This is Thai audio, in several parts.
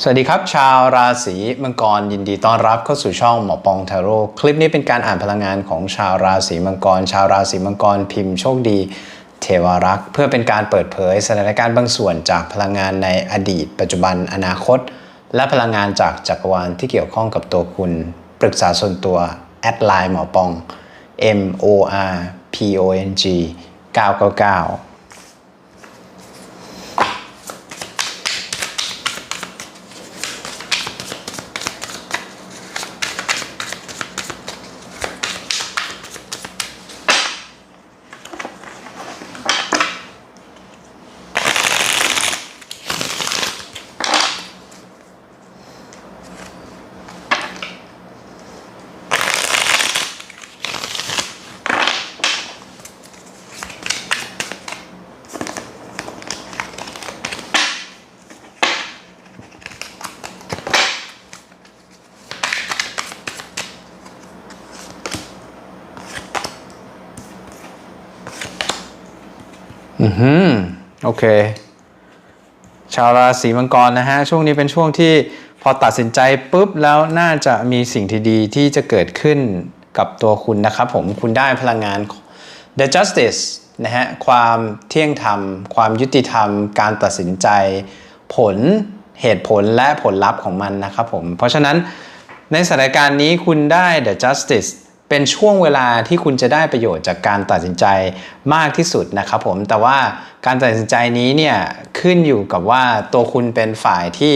สวัสดีครับ ชาวราศีมังกรยินดีต้อนรับเข้าสู่ช่องหมอปองทาโร่คลิปนี้เป็นการอ่านพลังงานของชาวราศีมังกร ชาวราศีมังกรพิมพ์โชคดี เทวรักษ์เพื่อเป็นการเปิดเผยสถานการณ์บางส่วนจากพลังงานในอดีต ปัจจุบันอนาคต และพลังงานจากจักรวาลที่เกี่ยวข้องกับตัวคุณ ปรึกษาส่วนตัวแอดไลน์หมอปอง M O R P O N G 999 อืมโอเค ชาวราศีมังกรนะฮะ ช่วงนี้เป็นช่วงที่พอตัดสินใจปุ๊บแล้วน่าจะมีสิ่งที่ดีที่จะเกิดขึ้นกับตัวคุณนะครับผมคุณได้พลังงาน The Justice นะฮะ ความเที่ยงธรรม ความยุติธรรม การตัดสินใจ ผลเหตุผลและผลลัพธ์ของมันนะครับผม เพราะฉะนั้นในสถานการณ์นี้คุณได้ The Justice เป็นช่วงเวลาที่คุณจะได้ประโยชน์จากการตัดสินใจมากที่สุดนะครับผมแต่ว่าการตัดสินใจนี้เนี่ยขึ้นอยู่กับว่าตัวคุณเป็นฝ่ายที่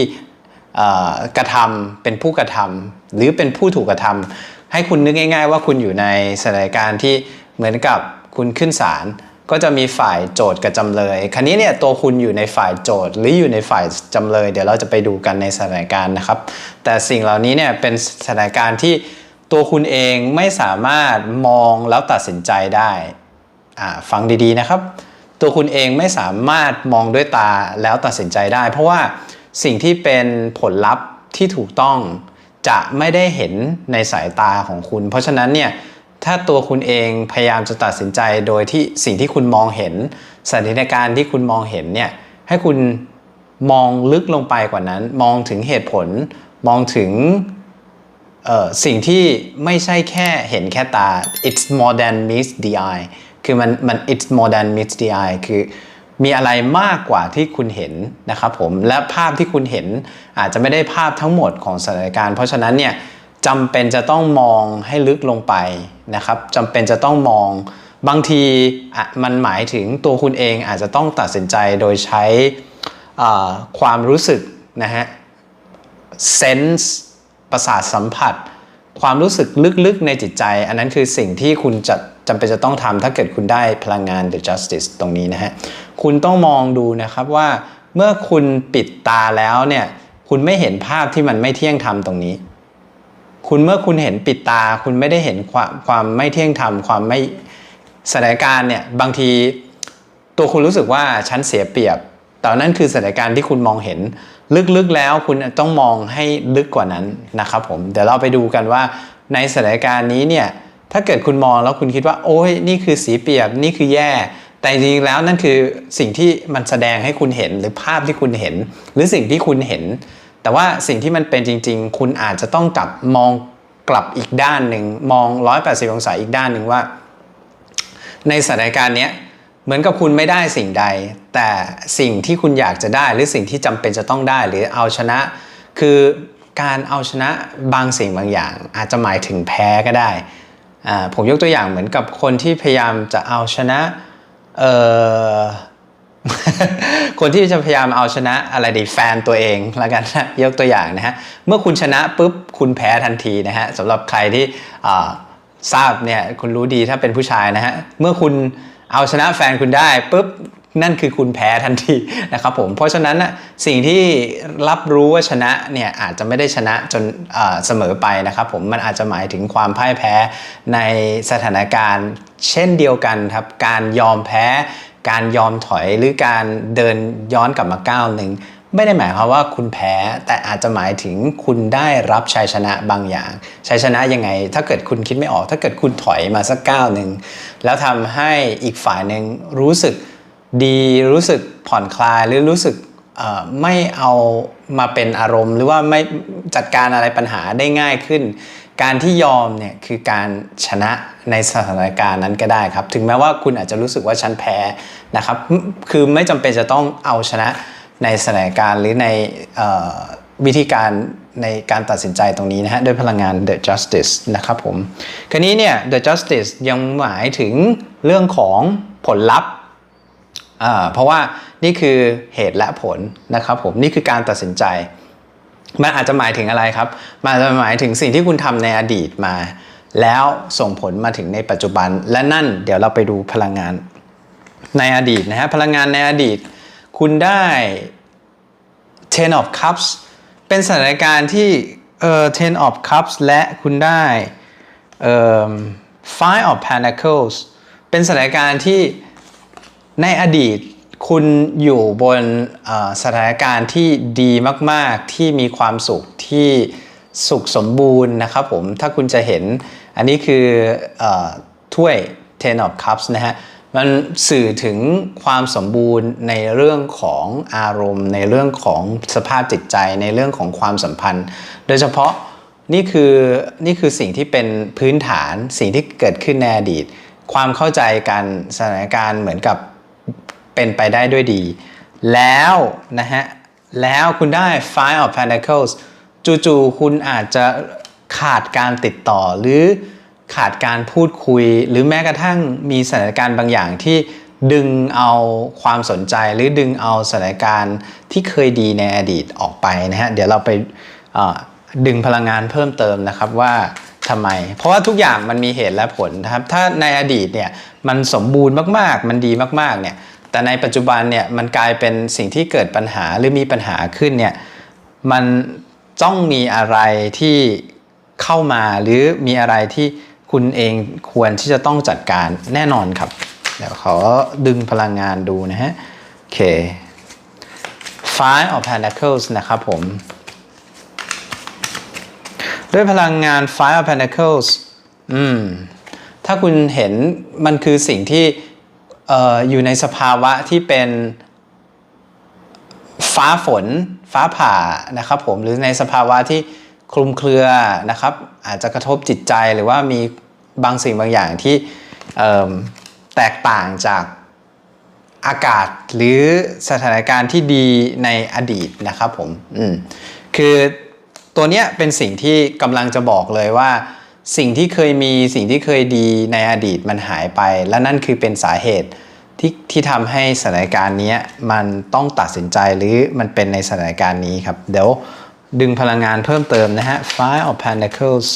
กระทำเป็นผู้กระทำหรือเป็นผู้ถูกกระทำให้คุณนึกง่าย ๆ ว่าคุณอยู่ในสถานการณ์ที่เหมือนกับคุณขึ้นศาลก็จะมีฝ่ายโจทย์กับจำเลย คราวนี้เนี่ยตัวคุณอยู่ในฝ่ายโจทย์หรืออยู่ในฝ่ายจำเลย เดี๋ยวเราจะไปดูกันในสถานการณ์นะครับ แต่สิ่งเหล่านี้เนี่ยเป็นสถานการณ์ที่ ตัวคุณเองไม่สามารถมองแล้วตัดสินใจได้ฟังดีๆนะครับ ตัวคุณเองไม่สามารถมองด้วยตาแล้วตัดสินใจได้ เพราะว่าสิ่งที่เป็นผลลัพธ์ที่ถูกต้องจะไม่ได้เห็นในสายตาของคุณ เพราะฉะนั้นเนี่ยถ้าตัวคุณเองพยายามจะตัดสินใจโดยที่สิ่งที่คุณมองเห็นสถานการณ์ที่คุณมองเห็นเนี่ยให้คุณมองลึกลงไปกว่านั้น มองถึงเหตุผล มองถึง สิ่งที่ไม่ใช่แค่เห็นแค่ตา it's more than meets the eye คือมันมัน it's more than meets the eye คือมีอะไรมากกว่าที่คุณเห็นนะครับผมและภาพที่คุณเห็นอาจจะไม่ได้ภาพทั้งหมดของสถานการณ์ เพราะฉะนั้นเนี่ยจำเป็นจะต้องมองให้ลึกลงไปนะครับจำเป็นจะต้องมองบางทีมันหมายถึงตัวคุณเองอาจจะต้องตัดสินใจโดยใช้ความรู้สึกนะฮะ sense ประสาทสัมผัส ความรู้สึกลึกๆในจิตใจ อันนั้นคือสิ่งที่คุณจะจำเป็นจะต้องทำถ้าเกิดคุณได้พลังงาน the justice ตรงนี้นะฮะ คุณต้องมองดูนะครับว่าเมื่อคุณปิดตาแล้วเนี่ย คุณไม่เห็นภาพที่มันไม่เที่ยงธรรมตรงนี้ คุณเมื่อคุณเห็นปิดตา คุณไม่ได้เห็นความความไม่เที่ยงธรรมความไม่สถานการณ์เนี่ยบางทีตัวคุณรู้สึกว่าฉันเสียเปรียบแต่นั่นคือสถานการณ์ที่คุณมองเห็น ลึกๆแล้วคุณต้องมองให้ลึกกว่านั้นนะครับผมเดี๋ยวเราไปดูกันว่าในสถานการณ์นี้เนี่ยถ้าเกิดคุณมองแล้วคุณคิดว่า โอ้ยนี่คือสีเปียบนี่คือแย่ แต่จริงๆแล้วนั่นคือสิ่งที่มันแสดงให้คุณเห็นหรือภาพที่คุณเห็น หรือสิ่งที่คุณเห็น แต่ว่าสิ่งที่มันเป็นจริง ๆ คุณอาจจะต้องกลับมองกลับอีกด้านหนึ่งมอง 180 องศาอีกด้านหนึ่งว่า ในสถานการณ์เนี้ย เหมือนกับคุณไม่ได้สิ่งใด แต่สิ่งที่คุณอยากจะได้หรือสิ่งที่จำเป็นจะต้องได้ หรือเอาชนะ คือการเอาชนะบางสิ่งบางอย่าง อาจจะหมายถึงแพ้ก็ได้ผมยกตัวอย่างเหมือนกับคนที่พยายามจะเอาชนะเออคนที่จะพยายามเอาชนะอะไรดีแฟนตัวเองล้วกันนะยกตัวอย่างนะฮะเมื่อคุณชนะปุ๊บคุณแพ้ทันทีนะฮะสำหรับใครที่ทราบเนี่ยคุณรู้ดีถ้าเป็นผู้ชายนะฮะเมื่อคุณ เอาชนะแฟนคุณได้ปุ๊บนั่นคือคุณแพ้ทันทีนะครับผมเพราะฉะนั้นนะสิ่งที่รับรู้ว่าชนะเนี่ยอาจจะไม่ได้ชนะจนเเสมอไปนะครับผมมันอาจจะหมายถึงความพ่ายแพ้ในสถานการณ์ เช่นเดียวกันครับการยอมแพ้ การยอมถอยหรือการเดินย้อนกลับมาก้าวหนึ่ง ไม่ได้หมายความว่าคุณแพ้แต่อาจจะหมายถึงคุณได้รับชัยชนะบางอย่างชัยชนะยังไง ถ้าเกิดคุณคิดไม่ออก ถ้าเกิดคุณถอยมาสักก้าวหนึ่งแล้วทำให้อีกฝ่ายหนึ่งรู้สึกดีรู้สึกผ่อนคลายหรือรู้สึกไม่เอามาเป็นอารมณ์ หรือว่าไม่จัดการอะไรปัญหาได้ง่ายขึ้น การที่ยอมเนี่ยคือการชนะในสถานการณ์นั้นก็ได้ครับ ถึงแม้ว่าคุณอาจจะรู้สึกว่าฉันแพ้นะครับ คือไม่จำเป็นจะต้องเอาชนะ ในสถานการณ์หรือในออวิธีการในการตัดสินใจตรงนี้นะฮะด้วยพลังงาน the justice นะครับผมคราวนี้เนี่ย the justice ยังหมายถึงเรื่องของผลลัพธ์เพราะว่านี่คือเหตุและผลนะครับผมนี่คือการตัดสินใจ มันอาจจะหมายถึงอะไรครับมันอาจจะหมายถึงสิ่งที่คุณทำในอดีตมา แล้วส่งผลมาถึงในปัจจุบัน และนั่นเดี๋ยวเราไปดูพลังงานในอดีตนะฮะพลังงานในอดีต คุณได้ ten of cups เป็นสถานการณ์ที่เอ่อ ten of cups และคุณได้เอ่อ five of pentacles เป็นสถานการณ์ที่ในอดีตคุณอยู่บนสถานการณ์ที่ดีมาก ๆ ที่มีความสุขที่สุขสมบูรณ์นะครับผม ถ้าคุณจะเห็นอันนี้คืออถ้วย Ten of Cups นะฮะ มันสื่อถึงความสมบูรณ์ในเรื่องของอารมณ์ ในเรื่องของสภาพจิตใจในเรื่องของความสัมพันธ์ โดยเฉพาะนี่คือนี่คือสิ่งที่เป็นพื้นฐานสิ่งที่เกิดขึ้นในอดีต ความเข้าใจกันสถานการณ์เหมือนกับเป็นไปได้ด้วยดี แล้วนะฮะแล้วคุณได้ Five of Pentacles จู่ๆคุณอาจจะขาดการติดต่อหรือ ขาดการพูดคุย หรือแม้กระทั่งมีสถานการณ์บางอย่างที่ดึงเอาความสนใจหรือดึงเอาสถานการณ์ที่เคยดีในอดีตออกไปนะฮะเดี๋ยวเราไปดึงพลังงานเพิ่มเติมนะครับว่าทำไม เพราะว่าทุกอย่างมันมีเหตุและผลนะครับ ถ้าในอดีตเนี่ยมันสมบูรณ์มากๆ มันดีมากๆเนี่ยแต่ในปัจจุบันเนี่ยมันกลายเป็นสิ่งที่เกิดปัญหาหรือมีปัญหาขึ้นเนี่ยมันต้องมีอะไรที่เข้ามาหรือมีอะไรที่ คุณเองควรที่จะต้องจัดการแน่นอนครับ เดี๋ยวขอดึงพลังงานดูนะฮะ โอเค Five of Pentacles นะครับผม ด้วยพลังงาน Five of Pentacles อืม ถ้าคุณเห็นมันคือสิ่งที่เอ่ออยู่ในสภาวะที่เป็นฟ้าฝนฟ้าผ่านะครับผม หรือในสภาวะที่ คลุมเครือนะครับ อาจจะกระทบจิตใจหรือว่ามีบางสิ่งบางอย่างที่แตกต่างจากอากาศหรือสถานการณ์ที่ดีในอดีตนะครับผมอืมคือตัวเนี้ยเป็นสิ่งที่กำลังจะบอกเลยว่า สิ่งที่เคยมีสิ่งที่เคยดีในอดีตมันหายไป และนั่นคือเป็นสาเหตุที่ที่ทำให้สถานการณ์เนี้ยมันต้องตัดสินใจหรือมันเป็นในสถานการณ์นี้ครับ เดี๋ยว ดึงพลังงานเพิ่มเติมนะฮะ Five of Pentacles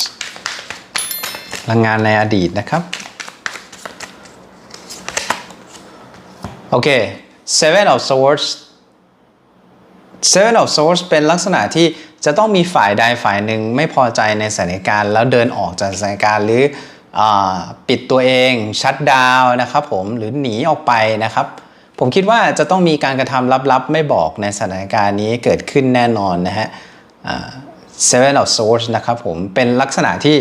พลังงานในอดีตนะครับ โอเค Seven of Swords Seven of Swords เป็นลักษณะที่จะต้องมีฝ่ายใดฝ่ายหนึ่งไม่พอใจในสถานการณ์แล้วเดินออกจากสถานการณ์หรืออปิดตัวเองชัดดาวนะครับผมหรือหนีออกไปนะครับ ผมคิดว่าจะต้องมีการกระทำลับๆ ไม่บอกในสถานการณ์นี้เกิดขึ้นแน่นอนนะฮะ Seven of Swords นะครับผมเป็นลักษณะที่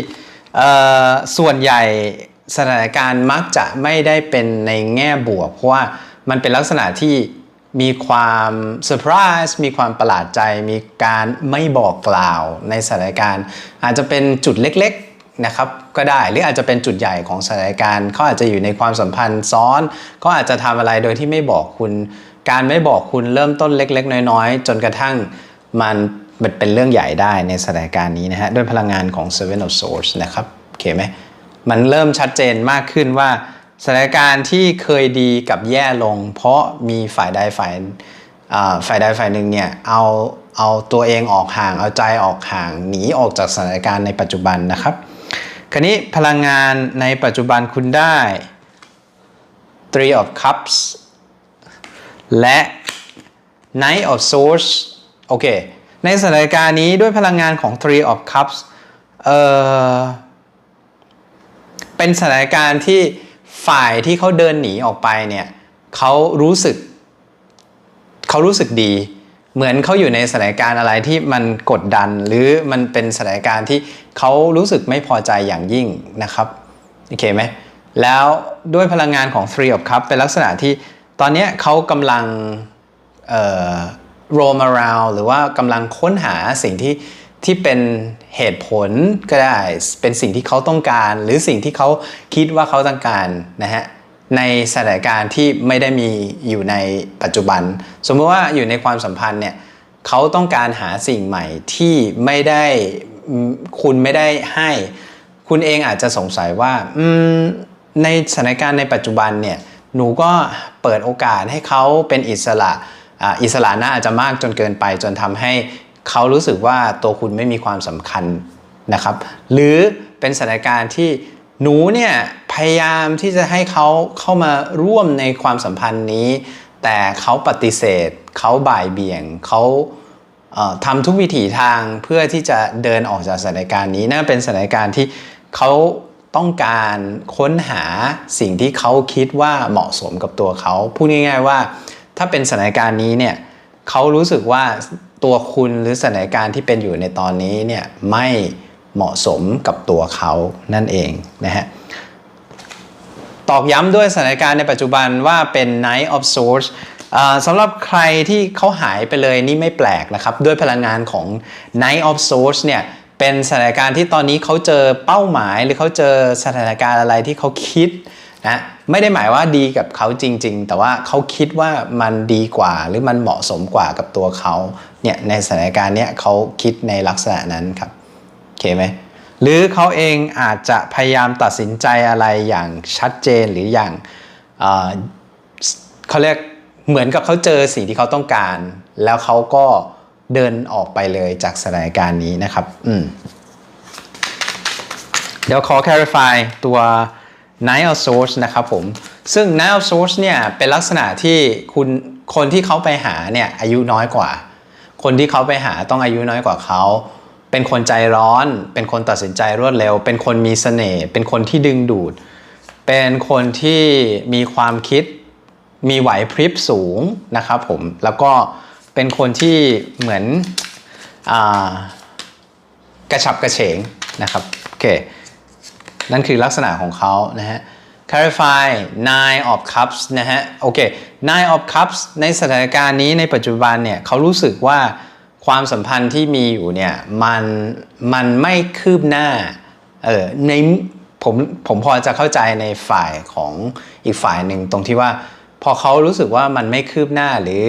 ส่วนใหญ่สถานการณ์มักจะไม่ได้เป็นในแง่บวก เพราะว่ามันเป็นลักษณะที่มีความเซอร์ไพรส์มีความประหลาดใจ มีการไม่บอกกล่าวในสถานการณ์ อาจจะเป็นจุดเล็กๆนะครับก็ได้หรืออาจจะเป็นจุดใหญ่ของสถานการณ์เขาอาจจะอยู่ในความสัมพันธ์ซ้อนเขาอาจจะทำอะไรโดยที่ไม่บอกคุณ การไม่บอกคุณเริ่มต้นเล็ก ๆ น้อยๆ จนกระทั่งมัน เป็นเรื่องใหญ่ได้ในสถานการณ์นี้นะฮะด้วยพลังงานของ Seven of Swords นะครับโอเคไหมมันเริ่มชัดเจนมากขึ้นว่าสถานการณ์ที่เคยดีกับแย่ลง เพราะมีฝ่ายใดฝ่ายอ่าฝ่ายใดฝ่ายหนึ่งเนี่ยเอาเอาตัวเองออกห่างเอาใจออกห่างหนีออกจากสถานการณ์ในปัจจุบันนะครับ คราวนี้พลังงานในปัจจุบันคุณได้ Three of Cups และ Knight of Swords โอเค ในสถานการณ์นี้ด้วยพลังงานของ Three of Cups เอ่อเป็นสถานการณ์ที่ฝ่ายที่เขาเดินหนีออกไปเนี่ยเขารู้สึกเขารู้สึกดี เหมือนเขาอยู่ในสถานการณ์อะไรที่มันกดดัน หรือมันเป็นสถานการณ์ที่เขารู้สึกไม่พอใจอย่างยิ่งนะครับโอเคไหมแล้วด้วยพลังงานของ Three of Cups เป็นลักษณะที่ตอนนี้เขากำลังเ roam around หรือว่ากำลังค้นหาสิ่งที่ที่เป็นเหตุผลก็ได้ เป็นสิ่งที่เขาต้องการ หรือสิ่งที่เขาคิดว่าเขาต้องการนะฮะในสถานการณ์ที่ไม่ได้มีอยู่ในปัจจุบัน สมมติว่าอยู่ในความสัมพันธ์เนี่ยเขาต้องการหาสิ่งใหม่ที่ไม่ได้คุณไม่ได้ให้ คุณเองอาจจะสงสัยว่าในสถานการณ์ในปัจจุบันเนี่ยหนูก็เปิดโอกาสให้เขาเป็นอิสระ อิสระน่าอาจจะมากจนเกินไป จนทำให้เขารู้สึกว่าตัวคุณไม่มีความสำคัญนะครับ หรือเป็นสถานการณ์ที่หนูเนี่ยพยายามที่จะให้เขาเข้ามาร่วมในความสัมพันธ์นี้ แต่เขาปฏิเสธเขาบ่ายเบี่ยงเขาทำทุกวิถีทางเพื่อที่จะเดินออกจากสถานการณ์นี้น่าเป็นสถานการณ์ที่เขาต้องการค้นหาสิ่งที่เขาคิดว่าเหมาะสมกับตัวเขาพูดง่าย ๆ ว่า ถ้าเป็นสถานการณ์นี้เนี่ยเขารู้สึกว่าตัวคุณหรือสถานการณ์ที่เป็นอยู่ในตอนนี้เนี่ยไม่เหมาะสมกับตัวเขานั่นเองนะฮะตอกย้ำด้วยสถานการณ์ในปัจจุบันว่าเป็น Night of Swords อ่าสำหรับใครที่เขาหายไปเลยนี่ไม่แปลกนะครับ ด้วยพลังงานของ Night of Swords เนี่ยเป็นสถานการณ์ที่ตอนนี้เขาเจอเป้าหมายหรือเขาเจอสถานการณ์อะไรที่เขาคิด นะไม่ได้หมายว่าดีกับเขาจริง ๆ แต่ว่าเขาคิดว่ามันดีกว่าหรือมันเหมาะสมกว่ากับตัวเขาเนี่ยในสถานการณ์เนี้ยเขาคิดในลักษณะนั้นครับโอเคไหมหรือเขาเองอาจจะพยายามตัดสินใจอะไรอย่างชัดเจนหรืออย่างเอ่อเขาเรียกเหมือนกับเขาเจอสิ่งที่เขาต้องการ แล้วเขาก็เดินออกไปเลยจากสถานการณ์นี้นะครับ อืมเดี๋ยวขอ clarify ตัว Night of Source นะครับผม ซึ่ง Night of Source เนี่ยเป็นลักษณะที่คุณคนที่เขาไปหาเนี่ยอายุน้อยกว่า คนที่เขาไปหาต้องอายุน้อยกว่าเขา เป็นคนใจร้อน เป็นคนตัดสินใจรวดเร็ว เป็นคนมีเสน่ห์ เป็นคนที่ดึงดูด เป็นคนที่มีความคิด มีไหวพริบสูงนะครับผม แล้วก็เป็นคนที่เหมือนอกระฉับกระเฉงนะครับ โอเค นั่นคือลักษณะของเขานะฮะ clarify nine of cups นะฮะ โอเค nine of cups ในสถานการณ์นี้ในปัจจุบันเนี่ยเขารู้สึกว่าความสัมพันธ์ที่มีอยู่เนี่ยมันมันไม่คืบหน้า เออในผมผมพอจะเข้าใจในฝ่ายของอีกฝ่ายหนึ่งตรงที่ว่า พอเขารู้สึกว่ามันไม่คืบหน้าหรือ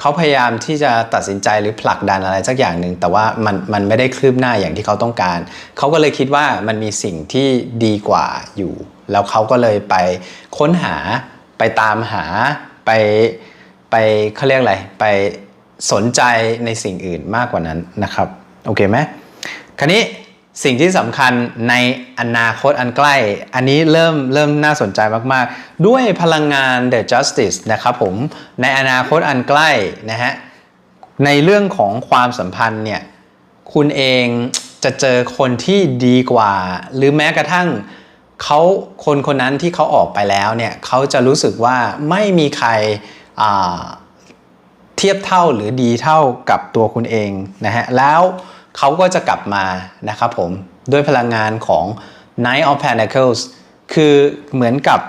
เขาพยายามที่จะตัดสินใจหรือผลักดันอะไรสักอย่างหนึ่งแต่ว่ามันมันไม่ได้คืบหน้าอย่างที่เขาต้องการ เขาก็เลยคิดว่ามันมีสิ่งที่ดีกว่าอยู่ แล้วเขาก็เลยไปค้นหาไปตามหาไปไปเขาเรียกอะไรไปสนใจในสิ่งอื่นมากกว่านั้นนะครับ โอเคไหมคราวนี้ สิ่งที่สำคัญในอนาคตอันใกล้ อันนี้เริ่มเริ่มน่าสนใจมาก ๆ ด้วยพลังงาน The Justice นะครับผม ในอนาคตอันใกล้นะฮะ ในเรื่องของความสัมพันธ์เนี่ย คุณเองจะเจอคนที่ดีกว่า หรือแม้กระทั่งเขาคนคนนั้นที่เขาออกไปแล้วเนี่ยเขาจะรู้สึกว่าไม่มีใครเทียบเท่าหรือดีเท่ากับตัวคุณเองนะฮะ แล้ว เขาก็จะกลับมานะครับผมด้วยพลังงานของ Knight of Pentacles คือเหมือนกับ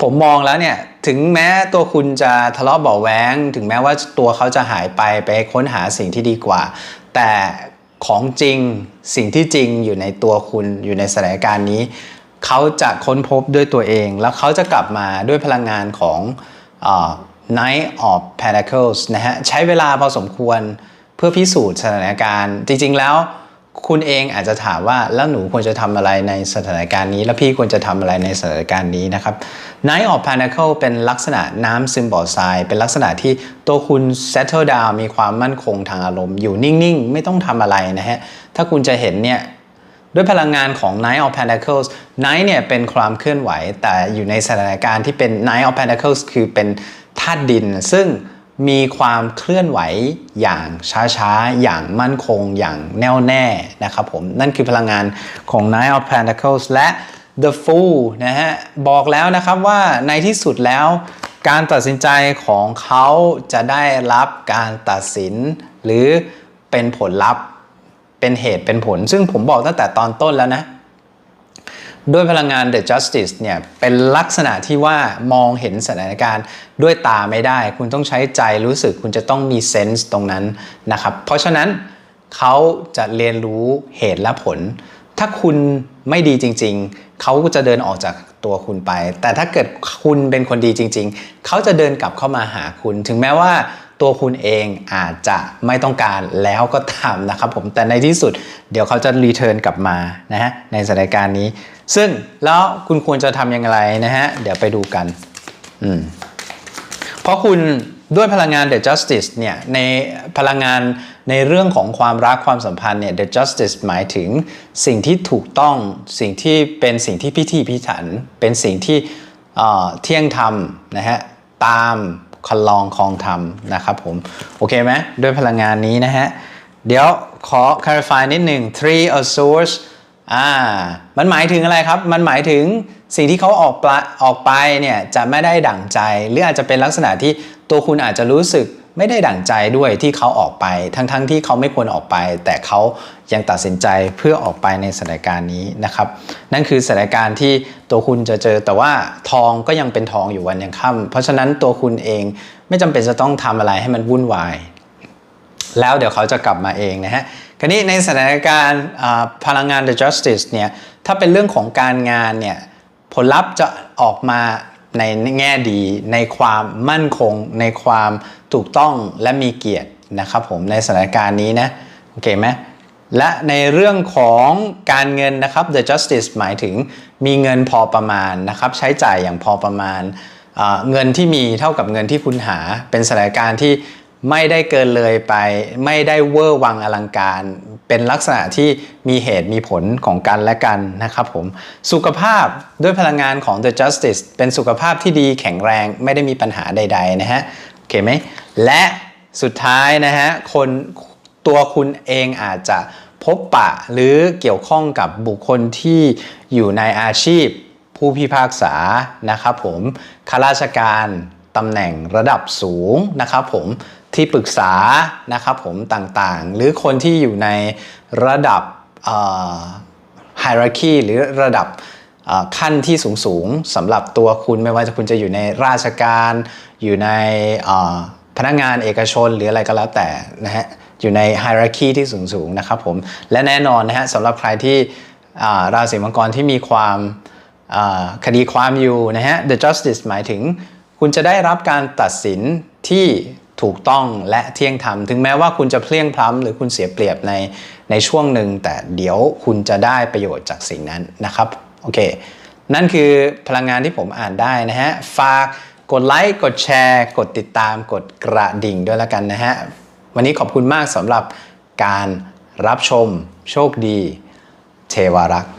ผมมองแล้วเนี่ย ถึงแม้ตัวคุณจะทะเลาะเบาะแว้งถึงแม้ว่าตัวเขาจะหายไปไปค้นหาสิ่งที่ดีกว่า แต่ของจริงสิ่งที่จริงอยู่ในตัวคุณอยู่ในสถานการณ์นี้ เขาจะค้นพบด้วยตัวเอง แล้วเขาจะกลับมาด้วยพลังงานของ Knight of Pentacles นะฮะ ใช้เวลาพอสมควร พื่อพิสูจน์สถานการณ์ จริง ๆ แล้วคุณเองอาจจะถามว่าแล้วหนูควรจะทำอะไรในสถานการณ์นี้ แล้วพี่ควรจะทำอะไรในสถานการณ์นี้นะครับ Night of Pentacle เป็นลักษณะน้ำซิมบ่อลไซเป็นลักษณะที่ตัวคุณ settle down มีความมั่นคงทางอารมณ์ อยู่นิ่ง ๆ ไม่ต้องทำอะไรนะฮะ ถ้าคุณจะเห็นเนี่ยด้วยพลังงานของ Night of Pentacles Night เนี่ยเป็นความเคลื่อนไหว แต่อยู่ในสถานการณ์ที่เป็น Night of Pentacles คือเป็นธาตุดิน ซึ่ง มีความเคลื่อนไหวอย่างช้าๆ อย่างมั่นคง อย่างแน่วแน่นะครับผม นั่นคือพลังงานของ Knight of Pentacles และ The Fool นะฮะ บอกแล้วนะครับว่าในที่สุดแล้วการตัดสินใจของเขาจะได้รับการตัดสิน หรือเป็นผลลัพธ์เป็นเหตุเป็นผล ซึ่งผมบอกตั้งแต่ตอนต้นแล้วนะ ด้วยพลังงาน The Justice เนี่ยเป็นลักษณะที่ว่ามองเห็นสถานการณ์ด้วยตาไม่ได้ คุณต้องใช้ใจรู้สึกคุณจะต้องมีเซนส์ตรงนั้นนะครับ เพราะฉะนั้นเขาจะเรียนรู้เหตุและผล ถ้าคุณไม่ดีจริง ๆ เขาก็จะเดินออกจากตัวคุณไป แต่ถ้าเกิดคุณเป็นคนดีจริง ๆ เขาจะเดินกลับเข้ามาหาคุณ ถึงแม้ว่าตัวคุณเองอาจจะไม่ต้องการแล้วก็ตามนะครับผมแต่ในที่สุดเดี๋ยวเขาจะรีเทิร์นกลับมานะฮะในสถานการณ์นี้ ซึ่งแล้วคุณควรจะทำอย่างไรนะฮะ เดี๋ยวไปดูกัน อืม เพราะคุณด้วยพลังงาน The Justice เนี่ยในพลังงานในเรื่องของความรักความสัมพันธ์เนี่ย The Justice หมายถึงสิ่งที่ถูกต้องสิ่งที่เป็นสิ่งที่พิธีพิถัน เป็นสิ่งที่เอ่อเที่ยงธรรมนะฮะตามคันลองคลองธรรมนะครับผม โอเคไหมด้วยพลังงานนี้นะฮะ เดี๋ยวขอ clarify นิดหนึ่ง three of swords อ่า มันหมายถึงอะไรครับ มันหมายถึงสิ่งที่เขาออกปะออกไปเนี่ยจะไม่ได้ดั่งใจ หรืออาจจะเป็นลักษณะที่ตัวคุณอาจจะรู้สึกไม่ได้ดั่งใจด้วยที่เขาออกไป ทั้งๆทที่เขาไม่ควรออกไป แต่เขายังตัดสินใจเพื่อออกไปในสถานการณ์นี้นะครับ นั่นคือสถานการณ์ที่ตัวคุณจะเจอ แต่ว่าทองก็ยังเป็นทองอยู่วันยังค่ำเพราะฉะนั้นตัวคุณเองไม่จำเป็นจะต้องทำอะไรให้มันวุ่นวาย แล้วเดี๋ยวเขาจะกลับมาเองนะฮะ คราวนี้ในสถานการณ์พลังงาน The Justice เนี่ยถ้าเป็นเรื่องของการงานเนี่ยผลลัพธ์จะออกมาในแง่ดีในความมั่นคง ในความถูกต้องและมีเกียรตินะครับผมในสถานการณ์นี้นะโอเคไหมและในเรื่องของการเงินนะครับ The Justice หมายถึงมีเงินพอประมาณนะครับใช้จ่ายอย่างพอประมาณอ่าเงินที่มีเท่ากับเงินที่คุณหาเป็นสถานการณ์ที่ ไม่ได้เกินเลยไป ไม่ได้เวอร์วังอลังการ เป็นลักษณะที่มีเหตุมีผลของกันและกันนะครับผม สุขภาพด้วยพลังงานของ The Justice เป็นสุขภาพที่ดีแข็งแรงไม่ได้มีปัญหาใด ๆ นะฮะ โอเคไหม และสุดท้ายนะฮะ คนตัวคุณเองอาจจะพบปะหรือเกี่ยวข้องกับบุคคลที่อยู่ในอาชีพ ผู้พิพากษานะครับผมข้าราชการตำแหน่งระดับสูงนะครับผม ที่ปรึกษานะครับผมต่างๆ หรือคนที่อยู่ในระดับ hierarchy หรือระดับขั้นที่สูงๆสำหรับตัวคุณไม่ว่าจะคุณจะอยู่ในราชการ อยู่ในพนักงานเอกชนหรืออะไรก็แล้วแต่นะฮะอยู่ใน hierarchy ที่สูงๆนะครับผมและแน่นอนนะฮะสำหรับใครที่ราศีมังกรที่มีความคดีความอยู่นะฮะ the justice หมายถึง คุณจะได้รับการตัดสินที่ ถูกต้องและเที่ยงธรรม ถึงแม้ว่าคุณจะเพลียงพล้ำหรือคุณเสียเปรียบในในช่วงหนึ่ง แต่เดี๋ยวคุณจะได้ประโยชน์จากสิ่งนั้นนะครับโอเคนั่นคือพลังงานที่ผมอ่านได้นะฮะฝากกดไลค์กดแชร์ กดติดตามกดกระดิ่งด้วยแล้วกันนะฮะวันนี้ขอบคุณมากสำหรับการรับชมโชคดี เทวารักษ์